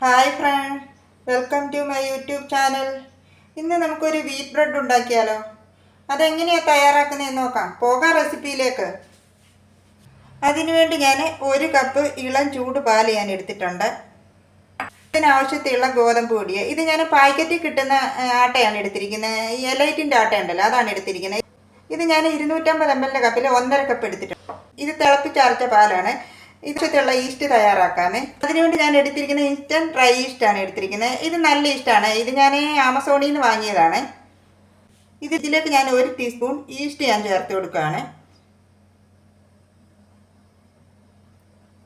Hi friend. Welcome to my YouTube channel. ഇന്ന് നമുക്കൊരു wheat bread ഉണ്ടാക്കിയാലോ? അതെങ്ങനെയാണ് തയ്യാറാക്കുന്നതെന്ന് നോക്കാം. പോകാം റെസിപ്പിയിലേക്ക്. അതിനുവേണ്ടി ഞാൻ ഒരു കപ്പ് ഇളം ചൂട് പാൽ ഞാൻ എടുത്തിട്ടുണ്ട്. ഇതിനാവശ്യത്തിലുള്ള ഗോതമ്പ് പൊടിയെ. ഇത് ഞാൻ പാക്കറ്റിൽ കിട്ടുന്ന ആട്ടയാണ് എടുത്തിരിക്കുന്നത്. ഈ എലൈറ്റിന്റെ ആട്ട ഉണ്ടല്ലോ അതാണ് എടുത്തിരിക്കുന്നത്. ഇത് ഞാൻ ഇരുന്നൂറ്റമ്പത് എം എല്ലിന്റെ കപ്പിൽ ഒന്നര കപ്പ് എടുത്തിട്ടുണ്ട്. ഇത് തിളപ്പിച്ചരച്ച പാലാണ്. ഇതിലുള്ള ഈസ്റ്റ് തയ്യാറാക്കാമേ. അതിനുവേണ്ടി ഞാൻ എടുത്തിരിക്കുന്ന ഇൻസ്റ്റന്റ് ഡ്രൈ ഈസ്റ്റാണ് എടുത്തിരിക്കുന്നത്. ഇത് നല്ല ഈസ്റ്റാണ് ഇത് ഞാൻ ആമസോണിൽ നിന്ന് വാങ്ങിയതാണ്. ഇത് ഇതിലേക്ക് ഞാൻ ഒരു ടീസ്പൂൺ ഈസ്റ്റ് ഞാൻ ചേർത്ത് കൊടുക്കുകയാണ്.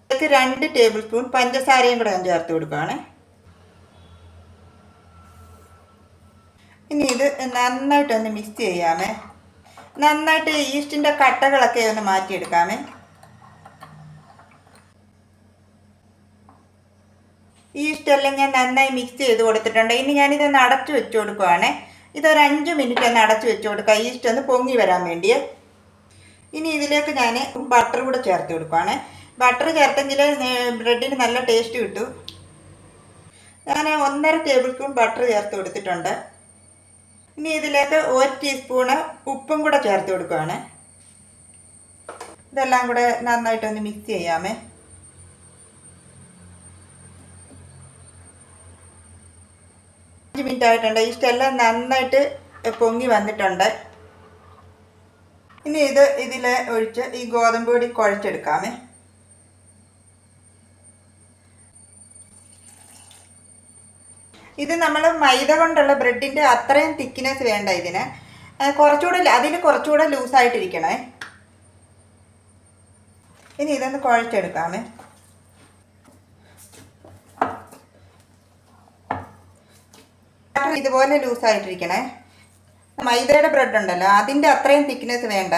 ഇതിലേക്ക് രണ്ട് ടേബിൾ സ്പൂൺ പഞ്ചസാരയും കൂടെ ഞാൻ ചേർത്ത് കൊടുക്കുകയാണ്. ഇനി ഇത് നന്നായിട്ടൊന്ന് മിക്സ് ചെയ്യാമേ. നന്നായിട്ട് ഈസ്റ്റിന്റെ കട്ടകളൊക്കെ ഒന്ന് മാറ്റിയെടുക്കാമേ. ഈസ്റ്റ് എല്ലാം ഞാൻ നന്നായി മിക്സ് ചെയ്ത് കൊടുത്തിട്ടുണ്ട്. ഇനി ഞാനിതൊന്ന് അടച്ചു വെച്ച് കൊടുക്കുവാണ്. ഇതൊരു അഞ്ച് മിനിറ്റ് ഒന്ന് അടച്ചു വെച്ച് കൊടുക്കുക. ഈസ്റ്റ് ഒന്ന് പൊങ്ങി വരാൻ വേണ്ടി ഇനി ഇതിലേക്ക് ഞാൻ ബട്ടർ കൂടെ ചേർത്ത് കൊടുക്കുവാണ്. ബട്ടർ ചേർത്തെങ്കിൽ ബ്രെഡിന് നല്ല ടേസ്റ്റ് കിട്ടും. ഞാൻ ഒന്നര ടേബിൾ സ്പൂൺ ബട്ടർ ചേർത്ത് കൊടുത്തിട്ടുണ്ട്. ഇനി ഇതിലേക്ക് ഒരു ടീസ്പൂണ് ഉപ്പും കൂടെ ചേർത്ത് കൊടുക്കുകയാണ് ഇതെല്ലാം കൂടെ നന്നായിട്ടൊന്ന് മിക്സ് ചെയ്യാമേ. മിനിറ്റ് ആയിട്ടുണ്ട് ഇഷ്ടമെല്ലാം നന്നായിട്ട് പൊങ്ങി വന്നിട്ടുണ്ട്. ഇനി ഇത് ഇതിൽ ഒഴിച്ച് ഈ ഗോതമ്പ് പൊടി കുഴച്ചെടുക്കാമേ. ഇത് നമ്മൾ മൈദ കൊണ്ടുള്ള ബ്രെഡിന്റെ അത്രയും തിക്നെസ് വേണ്ട ഇതിന്. കുറച്ചുകൂടെ അതിൽ കുറച്ചുകൂടെ ലൂസായിട്ടിരിക്കണേ. ഇനി ഇതൊന്ന് കുഴച്ചെടുക്കാമേ. ഇതുപോലെ ലൂസായിട്ടിരിക്കണേ. മൈദയുടെ ബ്രെഡ് ഉണ്ടല്ലോ അതിന്റെ അത്രയും തിക്നെസ് വേണ്ട.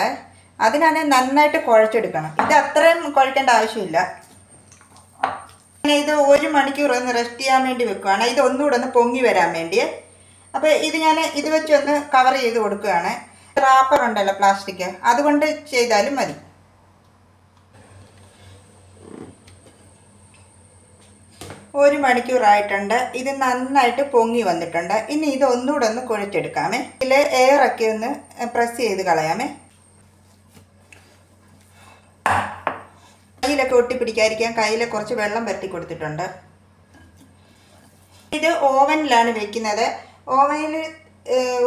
അതിനാണ് നന്നായിട്ട് കുഴച്ചെടുക്കണം. ഇത് അത്രയും കുഴക്കേണ്ട ആവശ്യമില്ല. ഇത് ഒരു മണിക്കൂർ ഒന്ന് റെസ്റ്റ് ചെയ്യാൻ വേണ്ടി വെക്കുകയാണ് ഇത് ഒന്നുകൂടെ ഒന്ന് പൊങ്ങി വരാൻ വേണ്ടി. അപ്പോൾ ഇത് ഞാൻ ഇത് വെച്ചൊന്ന് കവർ ചെയ്ത് കൊടുക്കുകയാണ്. റാപ്പർ ഉണ്ടല്ലോ പ്ലാസ്റ്റിക് അതുകൊണ്ട് ചെയ്താലും മതി. ഒരു മണിക്കൂറായിട്ടുണ്ട്. ഇത് നന്നായിട്ട് പൊങ്ങി വന്നിട്ടുണ്ട്. ഇനി ഇത് ഒന്നുകൂടെ ഒന്ന് കുഴച്ചെടുക്കാമേ. ഇതിൽ എയറൊക്കെ ഒന്ന് പ്രസ് ചെയ്ത് കളയാമേ. കയ്യിലൊക്കെ ഒട്ടിപ്പിടിക്കാതിരിക്കാൻ കയ്യിൽ കുറച്ച് വെള്ളം പരത്തി കൊടുത്തിട്ടുണ്ട്. ഇത് ഓവനിലാണ് വെക്കുന്നത്. ഓവനിൽ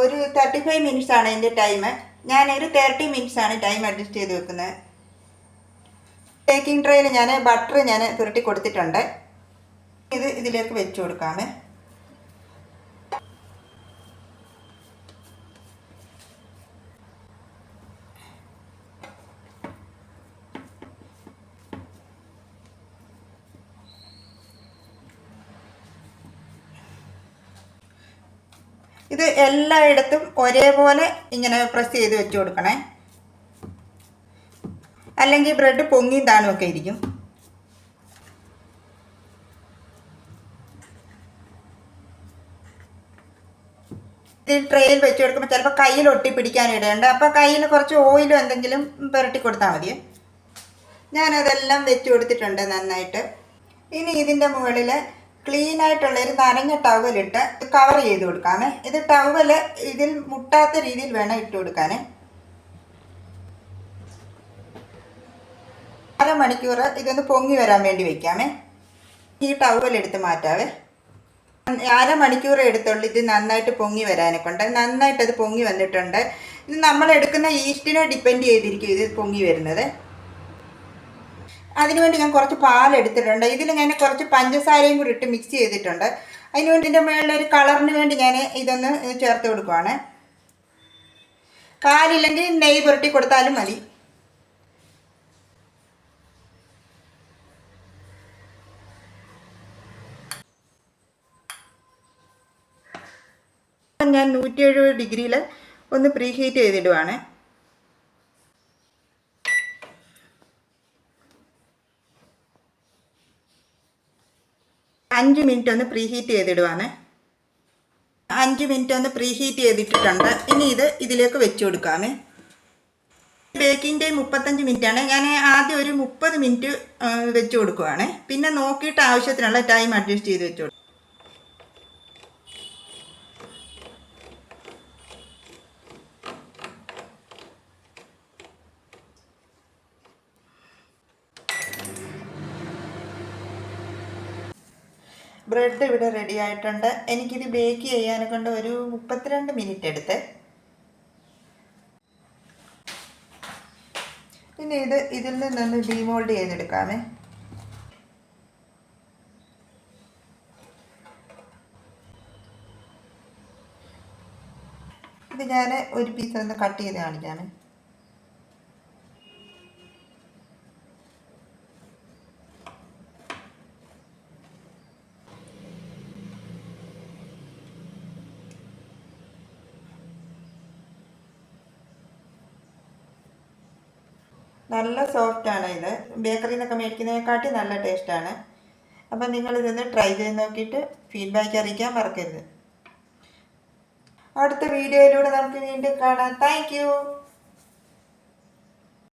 ഒരു തേർട്ടി ഫൈവ് മിനിറ്റ്സ് ആണ് എന്റെ ടൈം ഞാനൊരു തേർട്ടി മിനിറ്റ്സ് ആണ് ടൈം അഡ്ജസ്റ്റ് ചെയ്ത് വെക്കുന്നത്. ബേക്കിംഗ് ട്രേയിൽ ഞാൻ ബട്ടർ ഞാൻ പുരട്ടി കൊടുത്തിട്ടുണ്ട്. ഇത് ഇതിലേക്ക് വെച്ച് കൊടുക്കാമേ. ഇത് എല്ലായിടത്തും ഒരേപോലെ ഇങ്ങനെ പ്രസ് ചെയ്ത് വെച്ച് കൊടുക്കണേ. അല്ലെങ്കിൽ ബ്രെഡ് പൊങ്ങിയും താണുമൊക്കെ ഇരിക്കും. ട്രെയിൽ വെച്ച് കൊടുക്കുമ്പോൾ ചിലപ്പോൾ കയ്യിൽ ഒട്ടി പിടിക്കാൻ ഇടയുണ്ട്. അപ്പോൾ കയ്യിൽ കുറച്ച് ഓയിലോ എന്തെങ്കിലും പുരട്ടി കൊടുത്താൽ മതി. ഞാനതെല്ലാം വെച്ച് കൊടുത്തിട്ടുണ്ട് നന്നായിട്ട്. ഇനി ഇതിന്റെ മുകളിൽ ക്ലീൻ ആയിട്ടുള്ള ഒരു നനഞ്ഞ ടവലിട്ട് കവർ ചെയ്ത് കൊടുക്കാമേ. ഇത് ടവൽ ഇതിൽ മുട്ടാത്ത രീതിയിൽ വേണം ഇട്ട് കൊടുക്കാനേ. അരമണിക്കൂർ ഇതൊന്ന് പൊങ്ങി വരാൻ വേണ്ടി വെക്കാമേ. ഈ ടവൽ എടുത്ത് മാറ്റാവേ. അരമണിക്കൂർ എടുത്തുള്ളൂ ഇത് നന്നായിട്ട് പൊങ്ങി വരാനെ കൊണ്ട്. നന്നായിട്ട് അത് പൊങ്ങി വന്നിട്ടുണ്ട്. ഇത് നമ്മൾ എടുക്കുന്ന ഈസ്റ്റിനെ ഡിപ്പെൻഡ് ചെയ്തിരിക്കും ഇത് പൊങ്ങി വരുന്നത്. അതിനുവേണ്ടി ഞാൻ കുറച്ച് പാൽ എടുത്തിട്ടുണ്ട്. ഇതിൽ ഞാൻ കുറച്ച് പഞ്ചസാരയും കൂടി ഇട്ട് മിക്സ് ചെയ്തിട്ടുണ്ട്. അതിനുവേണ്ടി ഇതിന്റെ മുകളിലൊരു കളറിന് വേണ്ടി ഞാൻ ഇതൊന്ന് ചേർത്ത് കൊടുക്കുവാണ്. പാലില്ലെങ്കിൽ നെയ് പുരട്ടി കൊടുത്താലും മതി. ഞാൻ നൂറ്റി എഴുപത് ഡിഗ്രിയിൽ ഒന്ന് പ്രീ ഹീറ്റ് ചെയ്തിടുവാണ്. അഞ്ച് മിനിറ്റ് ഒന്ന് പ്രീ ഹീറ്റ് ചെയ്തിടുവാണ്. അഞ്ച് മിനിറ്റ് ഒന്ന് പ്രീ ഹീറ്റ് ചെയ്തിട്ടിട്ടുണ്ട്. ഇനി ഇത് ഇതിലേക്ക് വെച്ച് കൊടുക്കാമേ ബേക്കിംഗ് ടൈം മുപ്പത്തഞ്ച് മിനിറ്റാണ്. ഞാൻ ആദ്യം ഒരു മുപ്പത് മിനിറ്റ് വെച്ച് കൊടുക്കുവാണ്. പിന്നെ നോക്കിയിട്ട് ആവശ്യത്തിനുള്ള ടൈം അഡ്ജസ്റ്റ് ചെയ്ത് വെച്ച് കൊടുക്കും ബ്രെഡ് ഇവിടെ റെഡി ആയിട്ടുണ്ട്. എനിക്കിത് ബേക്ക് ചെയ്യാൻ കൊണ്ട് ഒരു മുപ്പത്തിരണ്ട് മിനിറ്റ് എടുത്ത്. പിന്നെ ഇത് ഇതിൽ നിന്നൊന്ന് ഡീമോൾഡ് ചെയ്തെടുക്കാമേ. ഇത് ഞാൻ ഒരു പീസ് ഒന്ന് കട്ട് ചെയ്ത് കാണിക്കാമേ. നല്ല സോഫ്റ്റാണ് ഇത്. ബേക്കറിയിൽ നിന്നൊക്കെ മേടിക്കുന്നതിനെക്കാട്ടി നല്ല ടേസ്റ്റാണ് അപ്പം നിങ്ങളിതൊന്ന് ട്രൈ ചെയ്ത് നോക്കിയിട്ട് ഫീഡ്ബാക്ക് അറിയിക്കാൻ മറക്കരുത്. അടുത്ത വീഡിയോയിലൂടെ നമുക്ക് വീണ്ടും കാണാം. താങ്ക്